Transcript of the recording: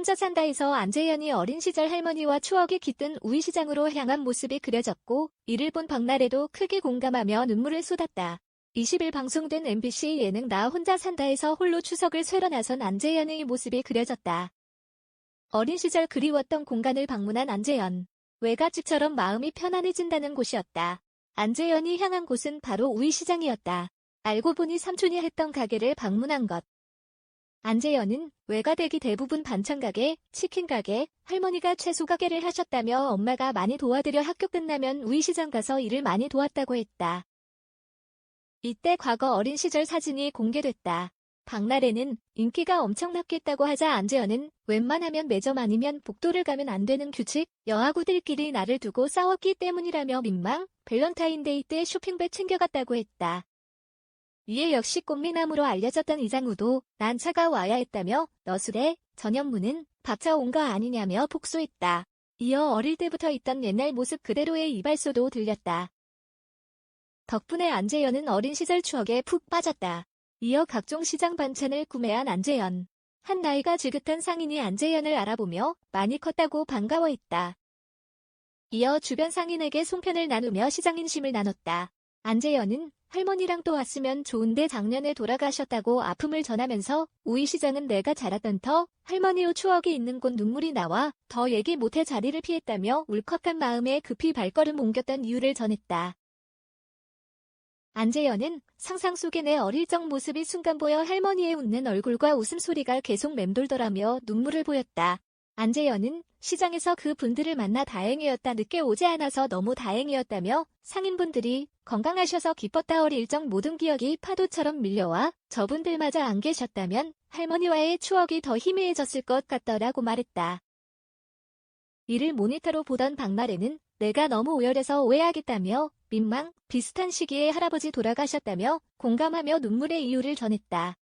혼자 산다에서 안재현이 어린 시절 할머니와 추억이 깃든 우이시장으로 향한 모습이 그려졌고 이를 본 박나래도 크게 공감하며 눈물을 쏟았다. 20일 방송된 MBC 예능 나 혼자 산다에서 홀로 추석을 쇠러 나선 안재현의 모습이 그려졌다. 어린 시절 그리웠던 공간을 방문한 안재현. 외갓집처럼 마음이 편안해진다는 곳이었다. 안재현이 향한 곳은 바로 우이시장이었다. 알고 보니 삼촌이 했던 가게를 방문한 것. 안재현은 외가댁이 대부분 반찬 가게, 치킨 가게, 할머니가 채소 가게를 하셨다며 엄마가 많이 도와드려 학교 끝나면 우이시장 가서 일을 많이 도왔다고 했다. 이때 과거 어린 시절 사진이 공개됐다. 박나래는 인기가 엄청났겠다고 하자 안재현은 웬만하면 매점 아니면 복도를 가면 안 되는 규칙, 여하구들끼리 나를 두고 싸웠기 때문이라며 민망, 밸런타인데이 때 쇼핑백 챙겨갔다고 했다. 이에 역시 꽃미남으로 알려졌던 이장우도 난 차가 와야 했다며 너술에 전현무는 박차 온 거 아니냐며 복수했다. 이어 어릴 때부터 있던 옛날 모습 그대로의 이발소도 들렸다. 덕분에 안재현은 어린 시절 추억에 푹 빠졌다. 이어 각종 시장 반찬을 구매한 안재현. 한 나이가 지긋한 상인이 안재현을 알아보며 많이 컸다고 반가워했다. 이어 주변 상인에게 송편을 나누며 시장 인심을 나눴다. 안재현은 할머니랑 또 왔으면 좋은데 작년에 돌아가셨다고 아픔을 전하면서 우이시장은 내가 자랐던 터 할머니의 추억이 있는 곳 눈물이 나와 더 얘기 못해 자리를 피했다며 울컥한 마음에 급히 발걸음 옮겼던 이유를 전했다. 안재현은 상상 속의 내 어릴 적 모습이 순간 보여 할머니의 웃는 얼굴과 웃음소리가 계속 맴돌더라며 눈물을 보였다. 안재현은 시장에서 그 분들을 만나 다행이었다 늦게 오지 않아서 너무 다행이었다며 상인분들이 건강하셔서 기뻤다 어릴 적 모든 기억이 파도처럼 밀려와 저분들마저 안 계셨다면 할머니와의 추억이 더 희미해졌을 것 같더라고 말했다. 이를 모니터로 보던 박나래는 내가 너무 오열해서 오해하겠다며 민망 비슷한 시기에 할아버지 돌아가셨다며 공감하며 눈물의 이유를 전했다.